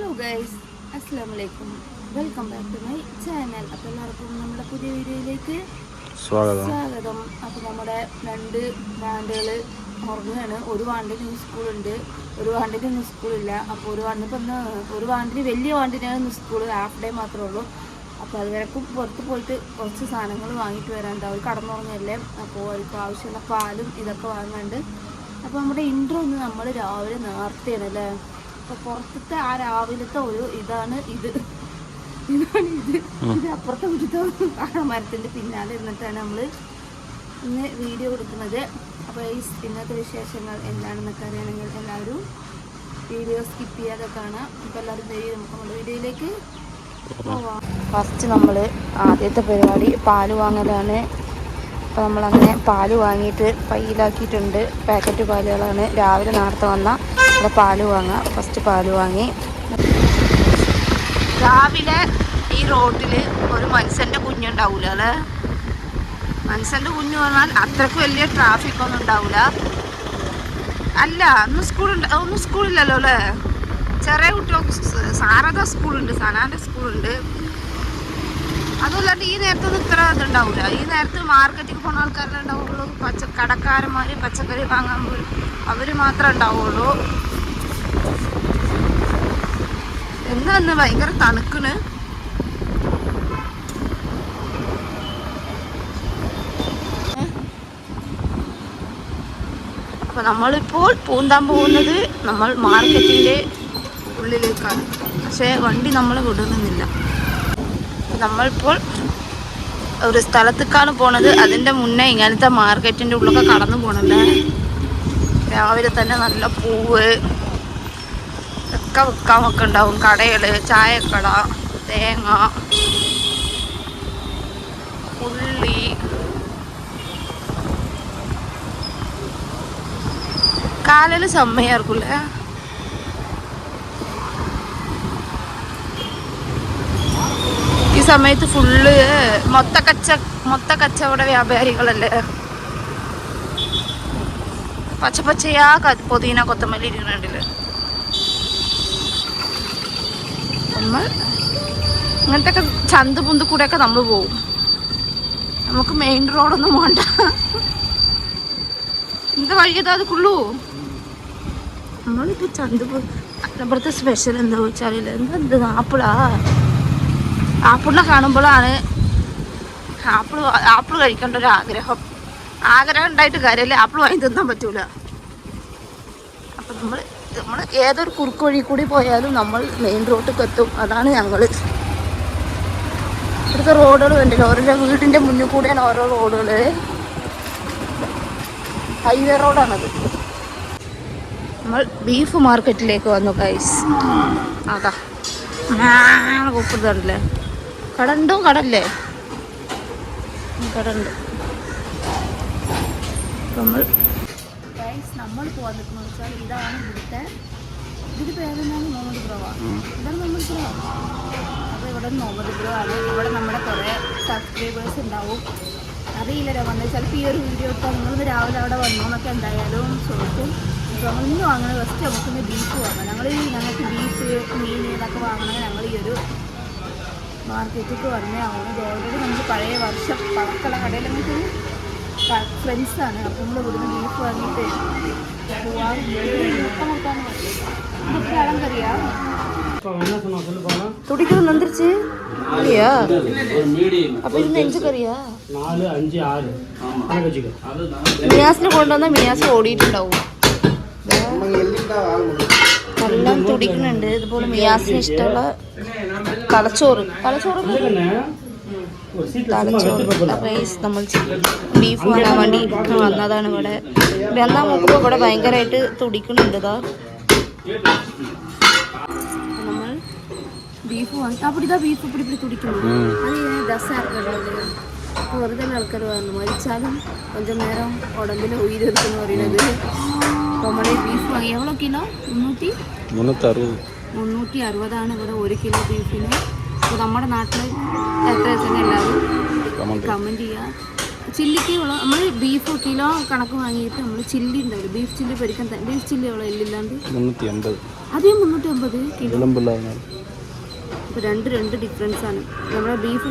Hello guys അസ്സാം വലൈക്കും welcome back to my channel അപ്പോൾ എല്ലാവർക്കും നമ്മുടെ പുതിയ വീഡിയോയിലേക്ക് സ്വാഗതം. അപ്പോൾ നമ്മുടെ രണ്ട് വാണ്ടുകൾ ഉറങ്ങുകയാണ്. ഒരു വാണ്ടിന് ഇന്ന് സ്കൂളുണ്ട് ഒരു വാണ്ടിന് ഇന്ന് സ്കൂളില്ല അപ്പോൾ ഒരു വാണ്ടിന് ഇപ്പം ഒരു വാണ്ടിന് വലിയ വാണ്ടിനാണ് ഇന്ന് സ്കൂൾ ഹാഫ് ഡേ മാത്രമേ ഉള്ളൂ. അപ്പോൾ അതുവരെക്കും പുറത്ത് പോയിട്ട് കുറച്ച് സാധനങ്ങൾ വാങ്ങിയിട്ട് വരാനുണ്ട് അവർ കടന്നുറങ്ങല്ലേ? അപ്പോൾ അവർക്ക് ആവശ്യമുള്ള പാലും ഇതൊക്കെ വാങ്ങാണ്ട് അപ്പോൾ നമ്മുടെ ഇൻട്രോ ഒന്ന് നമ്മൾ രാവിലെ നേർത്തയാണ് അല്ലേ? അപ്പോൾ പുറത്തത്തെ ആ രാവിലത്തെ ഒരു ഇതാണ് ഇത്. ഇതാണ് ഇത്. ഇത് അപ്പുറത്തെ വീട്ടിലത്തെ ആ മരത്തിന്റെ പിന്നാലെ ഇരുന്നിട്ടാണ് നമ്മൾ ഇന്ന് വീഡിയോ കൊടുക്കുന്നത്. അപ്പോൾ ഈ ഇന്നത്തെ വിശേഷങ്ങൾ എന്താണെന്നൊക്കെ അറിയണമെങ്കിൽ എല്ലാവരും വീഡിയോ സ്കിപ്പ് ചെയ്യാതെ കാണാം. ഇപ്പൊ എല്ലാവരും വരും നമുക്ക് നമ്മുടെ വീഡിയോയിലേക്ക് ഫസ്റ്റ് നമ്മൾ ആദ്യത്തെ പരിപാടി പാൽ വാങ്ങലാണ്. അപ്പോൾ നമ്മളങ്ങനെ പാൽ വാങ്ങിയിട്ട് പയ്യിലാക്കിയിട്ടുണ്ട്. പാക്കറ്റ് പാലുകളാണ്. രാവിലെ നേരത്തെ വന്ന. ഇവിടെ പാൽ വാങ്ങാം. ഫസ്റ്റ് പാൽ വാങ്ങി. രാവിലെ ഈ റോഡിൽ ഒരു മനുഷ്യന്റെ കുഞ്ഞുണ്ടാവില്ല അല്ലേ? മനുഷ്യന്റെ കുഞ്ഞു പറഞ്ഞാൽ അത്രയ്ക്ക് വലിയ ട്രാഫിക് ഒന്നും ഉണ്ടാവില്ല അല്ല ഒന്നും സ്കൂളുണ്ട് ഒന്നും സ്കൂളില്ലല്ലോ അല്ലേ? ചെറിയ കുട്ടികൾക്ക് സ് സാരദ സ്കൂളുണ്ട് സനാന്റെ സ്കൂളുണ്ട് അതുമല്ലാണ്ട് ഈ നേരത്തൊന്നും ഇത്ര ഇതുണ്ടാവില്ല ഈ നേരത്ത് മാർക്കറ്റിൽ പോകുന്ന ആൾക്കാരെ ഉണ്ടാവുള്ളൂ. പച്ച കടക്കാരന്മാർ പച്ചക്കറി വാങ്ങാൻ പോലും അവർ മാത്രമേ ഉണ്ടാവുള്ളൂ. എന്നാ ഇന്ന് ഭയങ്കര തണുക്കണ്. അപ്പൊ നമ്മളിപ്പോൾ പൂന്താൻ പോകുന്നത് നമ്മൾ മാർക്കറ്റിന്റെ ഉള്ളിലേക്കാണ്. പക്ഷേ വണ്ടി നമ്മളെ വിടുന്നില്ല. നമ്മളിപ്പോൾ ഒരു സ്ഥലത്തേക്കാണ് പോണത്. അതിന്റെ മുന്നേ ഇങ്ങനത്തെ മാർക്കറ്റിന്റെ ഉള്ളൊക്കെ കടന്നു പോണല്ലേ? രാവിലെ തന്നെ നല്ല പൂവ് ഒക്കെ വിൽക്കാനൊക്കെ ഉണ്ടാവും. കടകൾ ചായക്കട തേങ്ങ ഉള്ളി. കാലിൽ സമയാർക്കൂലേ ഈ സമയത്ത് ഫുള്ള് മൊത്ത കച്ച മൊത്ത കച്ചവട വ്യാപാരികളല്ലേ? പച്ച പച്ചയാ പൊതിന കൊത്തമല്ലി ഇരിക്കുന്നുണ്ടല്ലേ നമ്മൾ അങ്ങനത്തെ ഒക്കെ ചന്ത് പുന്ത് കൂടെയൊക്കെ നമ്മൾ പോവും. നമുക്ക് മെയിൻ റോഡൊന്നും വേണ്ട. എന്താ വഴിയതാ അത് കുള്ളൂ നമ്മളിപ്പോ ചന്ത് ഇവിടുത്തെ സ്പെഷ്യൽ എന്താ വെച്ചാൽ എന്താ ആപ്പിളാ ആപ്പിളിനെ കാണുമ്പോഴാണ് ആപ്പിൾ ആപ്പിൾ കഴിക്കേണ്ട ഒരു ആഗ്രഹം. ആഗ്രഹം ഉണ്ടായിട്ട് കാര്യമില്ല. ആപ്പിൾ വാങ്ങി തിന്നാൻ പറ്റൂല. അപ്പം നമ്മൾ നമ്മൾ ഏതൊരു കുറുക്ക് വഴി കൂടി പോയാലും നമ്മൾ മെയിൻ റോഡിലേക്ക് എത്തും. അതാണ് ഞങ്ങൾ ഇവിടുത്തെ റോഡുകൾ കണ്ടില്ല? ഓരോ വീടിന്റെ മുന്നിൽ കൂടെയാണ് ഓരോ റോഡുകൾ ഹൈവേ റോഡാണത് നമ്മൾ ബീഫ് മാർക്കറ്റിലേക്ക് വന്നു കൈസ് അതാ. കൂപ്പിടുന്നുണ്ടല്ലേ കട ഉണ്ടോ കടല്ലേ കടണ്ട്. നമ്മൾ നമ്മൾ പോകാൻ നിൽക്കുന്നത് വെച്ചാൽ ഇതാണ് ഇവിടുത്തെ ഇതിന്റെ പേരെന്താണ്? മുഹമ്മദ് ബ്രോ ഇതാണ് മുഹമ്മദ് ബ്രോ അപ്പോൾ ഇവിടെ മുഹമ്മദ് ബ്രോ ആണ്. ഇവിടെ നമ്മുടെ കുറേ സബ്സ്ക്രൈബേഴ്സ് ഉണ്ടാവും. അറിയില്ല വന്നത് ചിലപ്പോൾ ഈ ഒരു വീഡിയോ ഇട്ടാൽ നിങ്ങളിന്ന് രാവിലെ അവിടെ വന്നു എന്നൊക്കെ എന്തായാലും ചോദിക്കും. ഇന്ന് വാങ്ങുന്നത് ഫസ്റ്റ് നമുക്കിന്ന് ബീഫ് വാങ്ങാം ഞങ്ങൾ ഈ ഞങ്ങൾക്ക് ബീഫ് മീൻ ഇതൊക്കെ വാങ്ങണമെങ്കിൽ ഞങ്ങൾ ഈ ഒരു മാർക്കറ്റിലേക്ക് വന്നേ ആവുന്നത് ഓൾറെഡി നമുക്ക് പഴയ വർഷം പഴക്കമുള്ള കടയിൽ നമുക്ക് ഫ്രണ്ട്സാണ് അപ്പോൾ നമ്മൾ ഇവിടുന്ന് ബീഫ് വാങ്ങിയിട്ട് പോവാറുണ്ട് മുട്ട മുട്ടാന്ന് പറയും ഇതൊക്കെ ഇളം കറിയാ തുടിക്കുന്നത് നന്ദിരിച്ച് കറിയാ അപ്പൊ ഇത് നെഞ്ച് കറിയാ நாலு அஞ்சு ஆறு கணக்கு வச்சுக்கோ മിയാസിന് കൊണ്ടുവന്ന മിയാസ് ഓടിയിട്ടുണ്ടാവും എല്ലാം തുടിക്കുന്നുണ്ട് ഇതുപോലെ മിയാസിന് ഇഷ്ടമുള്ള കടച്ചോറ് കടച്ചോറ് തലച്ചോറ്. റൈസ് നമ്മൾ ബീഫ് വാങ്ങാൻ വേണ്ടി വന്നതാണ് ഇവിടെ. ഇവിടെ എന്നാ നോക്കുമ്പോൾ ഇവിടെ ഭയങ്കരമായിട്ട് തുടിക്കുന്നുണ്ട് ഇതാ. നമ്മൾ ബീഫ് വാങ്ങി അപ്പം ബീഫ് ഇപ്പിടി ഇപ്പിടി തുടിക്കുന്നു. അത് വെറുതെ ആൾക്കാർ പറഞ്ഞു മരിച്ചാലും കൊഞ്ചം നേരം ഉടമ്പിൽ ഉയരെടുക്കുന്നു പറയുന്നത്. നമ്മുടെ ബീഫ് വാങ്ങി. എവ്വളോ കിലോ? മുന്നൂറ്റി? മുന്നൂറ്റി മുന്നൂറ്റി അറുപതാണ് ഇവിടെ ഒരു കിലോ ബീഫിന്. അപ്പോൾ നമ്മുടെ നാട്ടിൽ എത്ര തന്നെ എല്ലാവരും? കമന്റ് ചെയ്യുക ചില്ലിക്ക് ഉള്ള നമ്മൾ ബീഫ് കിലോ കണക്ക് വാങ്ങിയിട്ട് നമ്മൾ ചില്ലി ഉണ്ടാവില്ല? ബീഫ് ചില്ലി പൊരിക്കാൻ ബീഫ് ചില്ലി ഉള്ള എല്ലില്ലാണ്ട് മുന്നൂറ്റി അമ്പത് അതേ മുന്നൂറ്റി അമ്പത് കിലോ അപ്പോൾ രണ്ട് രണ്ട് ഡിഫറൻസ് ആണ് നമ്മുടെ ബീഫ്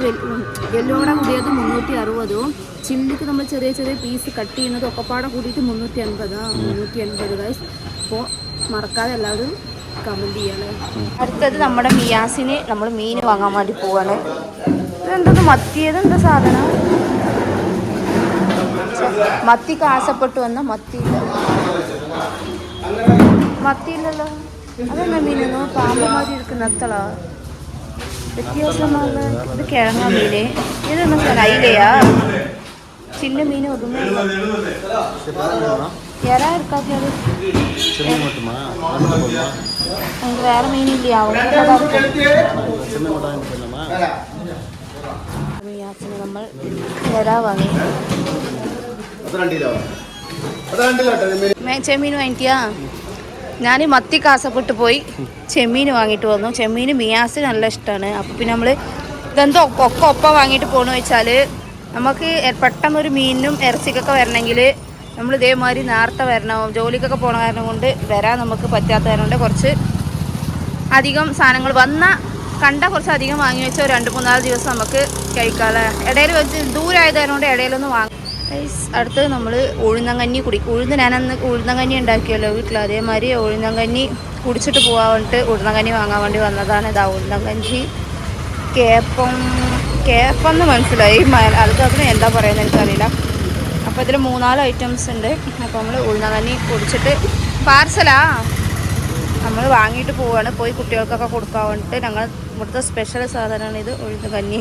എല്ലോടെ കൂടിയത് മുന്നൂറ്റി അറുപതും ചില്ലിക്ക് നമ്മൾ ചെറിയ ചെറിയ പീസ് കട്ട് ചെയ്യുന്നത് ഒക്കെപ്പാടെ കൂടിയിട്ട് മുന്നൂറ്റി അൻപതാണ് മുന്നൂറ്റി അൻപത് ഗൈസ് അപ്പോൾ മറക്കാതെ എല്ലാവരും കമന്റ് ചെയ്യണേ അടുത്തത് നമ്മുടെ മിയാസിന് നമ്മൾ മീൻ വാങ്ങാൻ വേണ്ടി പോവാണ്. ഇതെന്തത് മത്തിയത്? എന്താ സാധനം? മത്തി കാശപ്പെട്ടു വന്ന മത്തിയില്ല. മത്തിയില്ലല്ലോ. അതെന്നാ മീനോ? പാമ്പ് മാതിരി ഇരിക്കുന്ന എത്തളാ വ്യത്യാസമാണ്. ഇത് കിഴങ്ങ മീന്. ഇതെന്നാ അയിലയാ? ചിന്ന മീൻ ഒതുങ്ങ എറാ ഇരിക്കാത്തത് ചെമ്മീൻ மட்டுமா நானூற்றி போதுமா നമുക്ക് വേറെ മീനില്ല ചെമ്മീൻ மட்டும் வாங்கிட்டு போயிடலாமா മിയാസിന് നമ്മൾ എറാ വാങ്ങി മേ- ചെമ്മീൻ വാങ്ങിക്കാ ഞാൻ മത്തി കാസപ്പെട്ട് പോയി ചെമ്മീൻ വാങ്ങിയിട്ട് വന്നു ചെമ്മീൻ മിയാസിന് നല്ല ഇഷ്ടമാണ് അപ്പോൾ പിന്നെ നമ്മൾ ഇതെന്തോ ഒക്കെ ഒക്കെ ഒപ്പം വാങ്ങിയിട്ട് പോകണമെന്ന് വെച്ചാൽ നമുക്ക് എ- പെട്ടെന്നൊരു മീനിനും ഇറച്ചിക്കൊക്കെ വരണമെങ്കിൽ നമ്മൾ ഇതേമാതിരി നേരത്തെ വരണം ജോലിക്കൊക്കെ പോണ കാരണം കൊണ്ട് വരാൻ നമുക്ക് പറ്റാത്തതുകൊണ്ട് കൊണ്ട് കുറച്ച് അധികം സാധനങ്ങൾ വന്ന കണ്ട കുറച്ച് അധികം വാങ്ങി വെച്ചാൽ രണ്ട് മൂന്നാൽ ദിവസം നമുക്ക് കഴിക്കാതെ ഇടയിൽ വെച്ച് ദൂരമായതുകൊണ്ട് ഇടയിലൊന്ന് വാങ്ങും. അടുത്ത് നമ്മൾ ഉഴുന്നങ്കഞ്ഞി കുടി. ഉഴുന്ന് ഞാനന്ന് ഉഴുന്നങ്കഞ്ഞി ഉണ്ടാക്കിയല്ലോ വീട്ടിൽ അതേമാതിരി ഉഴുന്നങ്കഞ്ഞി കുടിച്ചിട്ട് പോകാൻ വേണ്ടിയിട്ട് ഉഴുന്നങ്കഞ്ഞി വാങ്ങാൻ വേണ്ടി വന്നതാണ് ഇതാ ഉഴുന്നങ്കഞ്ഞി. കേപ്പം കേപ്പം എന്ന് മനസ്സിലായി അത് അതിന് എന്താ പറയുന്നത് എനിക്കറിയില്ല. അപ്പോൾ ഇതിൽ മൂന്നാൽ ഐറ്റംസ് ഉണ്ട്. അപ്പോൾ നമ്മൾ ഉഴുന്നങ്കഞ്ഞി കുടിച്ചിട്ട് പാർസലാ. നമ്മൾ വാങ്ങിയിട്ട് പോവാണ്. പോയി കുട്ടികൾക്കൊക്കെ കൊടുക്കാൻ വേണ്ടിയിട്ട് ഞങ്ങൾ ഇവിടുത്തെ സ്പെഷ്യൽ സാധനമാണ് ഇത് ഉഴുന്ന് കഞ്ഞി.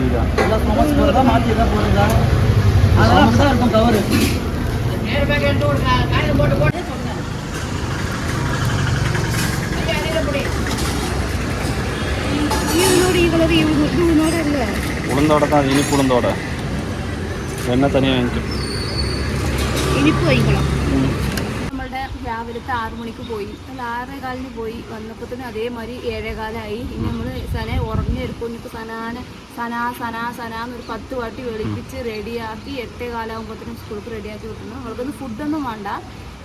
எல்லாம் சோமஸ் போகிறதா மாற்றி எதாவது போடுறதா? அதெல்லாம் அப்படி தான் இருக்கும் கவரு உளுந்தோட தான் இனிப்பு உளுந்தோட. என்ன தனியாக இனிப்பு வைக்கலாம். ம். രാവിലത്തെ ആറു മണിക്ക് പോയി. അല്ല ആറേകാലിന് പോയി വന്നപ്പോഴത്തേനും അതേമാതിരി ഏഴേകാലായി. ഇനി നമ്മൾ സന ഉറങ്ങിയെടുക്കും ഇനിയിപ്പോൾ സനാന സനാ സനാ സനാ എന്നൊരു പത്ത് വാട്ടി വെളിപ്പിച്ച് റെഡിയാക്കി എട്ടേ കാലാകുമ്പോഴത്തേനും സ്കൂൾക്ക് റെഡിയാക്കി വിട്ടുന്നു അവർക്കൊന്നും ഫുഡൊന്നും വേണ്ട.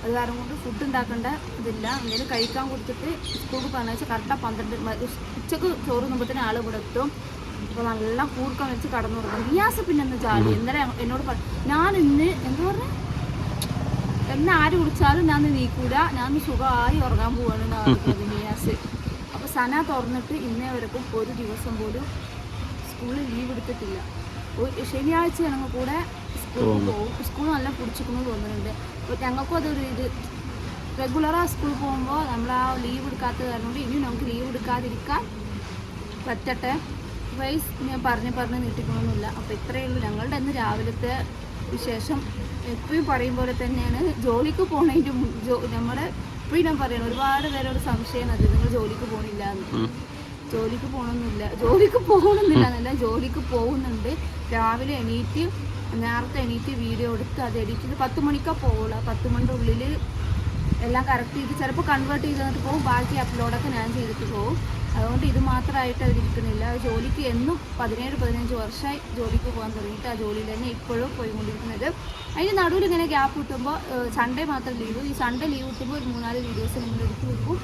അത് കാരണം കൊണ്ട് ഫുഡ് ഉണ്ടാക്കേണ്ട ഇതില്ല. എന്തെങ്കിലും കഴിക്കാൻ കൊടുത്തിട്ട് സ്കൂൾക്ക് പറഞ്ഞാൽ കറക്റ്റാ പന്ത്രണ്ട് ഉച്ചയ്ക്ക് ചോറ് തിന്നുമ്പോഴത്തേനും ആൾ ഇവിടെ എത്തും. അപ്പോൾ നല്ല കൂർക്കം വെച്ച് കടന്നു കൊടുക്കും ഗ്യാസ് പിന്നെ ഒന്ന് ചാടി ഇന്നലെ എന്നോട് പറഞ്ഞു ഞാൻ ഇന്ന് എന്താ പറഞ്ഞ? എന്നെ ആര് വിളിച്ചാലും ഞാൻ നീക്കൂല. ഞാൻ സുഖമായി ഉറങ്ങാൻ പോവാണ് നിയാസ്. അപ്പോൾ സന തുറന്നിട്ട് ഇന്നേ വരെക്കും ഒരു ദിവസം പോലും സ്കൂളിൽ ലീവ് എടുത്തിട്ടില്ല. ശനിയാഴ്ച ഞങ്ങൾ കൂടെ സ്കൂളിൽ പോകും. സ്കൂൾ നല്ല പിടിച്ചിരിക്കുന്നു തോന്നുന്നുണ്ട്. അപ്പോൾ ഞങ്ങൾക്കും അതൊരു ഇത് റെഗുലറാണ് സ്കൂളിൽ പോകുമ്പോൾ നമ്മൾ ആ ലീവ് എടുക്കാത്ത കാരണം കൊണ്ട് ഇനിയും നമുക്ക് ലീവ് എടുക്കാതിരിക്കാൻ പറ്റട്ടെ? വൈസ് ഞാൻ പറഞ്ഞ് പറഞ്ഞ് നീട്ടിക്കണമെന്നില്ല അപ്പോൾ ഇത്രയേ ഉള്ളൂ. ഞങ്ങളുടെ അന്ന് രാവിലത്തെ വിശേഷം എപ്പോഴും പറയും പോലെ തന്നെയാണ്. ജോലിക്ക് പോണതിന്റെ നമ്മുടെ എപ്പോഴും ഞാൻ പറയണം ഒരുപാട് പേരോട് സംശയം അത് നിങ്ങൾ ജോലിക്ക് പോകണില്ല എന്ന്. ജോലിക്ക് പോകണമെന്നില്ല ജോലിക്ക് പോകണമെന്നില്ല എന്നല്ല ജോലിക്ക് പോകുന്നുണ്ട്. രാവിലെ എണീറ്റ് നേരത്തെ എണീറ്റ് വീഡിയോ എടുത്ത് അത് എഡിറ്റ് ചെയ്ത് പത്ത് മണിക്കാണ് പോവുള്ളൂ. ആ പത്ത് മണിന്റെ ഉള്ളിൽ എല്ലാം കറക്റ്റ് ചെയ്ത് ചിലപ്പോൾ കൺവേർട്ട് ചെയ്ത് തന്നിട്ട് പോകും. ബാക്കി അപ്ലോഡൊക്കെ ഞാൻ ചെയ്തിട്ട് പോകും. അതുകൊണ്ട് ഇത് മാത്രമായിട്ട് അവരിക്കുന്നില്ല ജോലിക്ക് എന്നും പതിനേഴ് പതിനഞ്ച് വർഷമായി ജോലിക്ക് പോകാൻ തുടങ്ങിയിട്ട് ആ ജോലിയിൽ തന്നെ ഇപ്പോഴും പോയിക്കൊണ്ടിരിക്കുന്നത്. അതിന് നടുവിൽ ഇങ്ങനെ ഗ്യാപ്പ് കിട്ടുമ്പോൾ സൺഡേ മാത്രം ലീവ് ഈ സൺഡേ ലീവ് കിട്ടുമ്പോൾ ഒരു മൂന്നാൽ വീഡിയോസ് നിങ്ങൾ എടുത്ത് വെക്കും.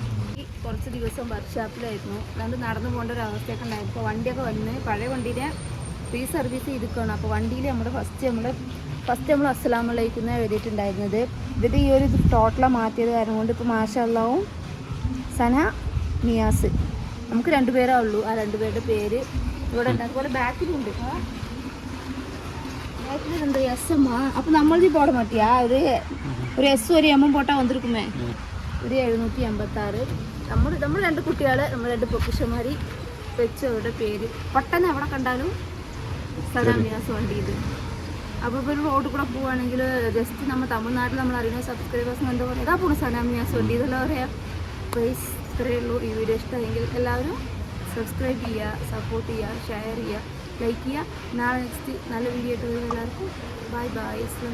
കുറച്ച് ദിവസം വർക്ക്ഷോപ്പിലായിരുന്നു അതുകൊണ്ട് നടന്നു പോകേണ്ട ഒരു അവസ്ഥയൊക്കെ ഉണ്ടായിരുന്നു. ഇപ്പോൾ വണ്ടിയൊക്കെ വന്ന് പഴയ വണ്ടീനെ ഫ്രീ സർവീസ് ചെയ്തിരിക്കുകയാണ്. അപ്പോൾ വണ്ടിയിൽ നമ്മൾ ഫസ്റ്റ് നമ്മൾ ഫസ്റ്റ് നമ്മൾ അസ്സലാമലൈക്കുന്ന എഴുതിയിട്ടുണ്ടായിരുന്നത്. ഇതിന്റെ ഈ ഒരു ടോട്ടലാണ് മാറ്റിയത് കാരണം കൊണ്ട് ഇപ്പോൾ മാഷല്ലാവും സന നിയാസ് നമുക്ക് രണ്ടുപേരേ ഉള്ളൂ. ആ രണ്ടുപേരുടെ പേര് ഇവിടെ ഉണ്ട്. അതുപോലെ ബാക്കിലുണ്ട് എസ് എം ആ. അപ്പോൾ നമ്മളിത് പോട മാറ്റിയാ ഒരു ഒരു എസ് ഒരു എമ്മും പോട്ടാ വന്നിരിക്കുമേ? ഒരു എഴുന്നൂറ്റി എൺപത്താറ് നമ്മൾ നമ്മൾ രണ്ട് കുട്ടികളെ നമ്മൾ രണ്ട് പൊക്കിഷന്മാരി വെച്ചവരുടെ പേര്. പെട്ടെന്ന് എവിടെ കണ്ടാലും സദാമിയാസ് വണ്ടി ഇത്. അപ്പോൾ ഇപ്പോൾ ഒരു റോഡിൽ കൂടെ പോവുകയാണെങ്കിൽ ജസ്റ്റ് നമ്മൾ തമിഴ്നാട്ടിൽ നമ്മൾ അറിയുന്ന സബ്സ്ക്രൈബേഴ്സ് എന്താ പറയുക സദാമിയാസ് പോണു വണ്ടി. ഇതെല്ലാം പറയാം? പ്രൈസ് ഇത്രയേ ഉള്ളൂ ഈ വീഡിയോ ഇഷ്ടമെങ്കിൽ എല്ലാവരും സബ്സ്ക്രൈബ് ചെയ്യുക സപ്പോർട്ട് ചെയ്യുക ഷെയർ ചെയ്യുക ലൈക്ക് ചെയ്യുക. നാളെ നെക്സ്റ്റ് നല്ല വീഡിയോ ആയിട്ട് വരുന്ന എല്ലാവർക്കും ബൈ ബൈ അസ്ലാം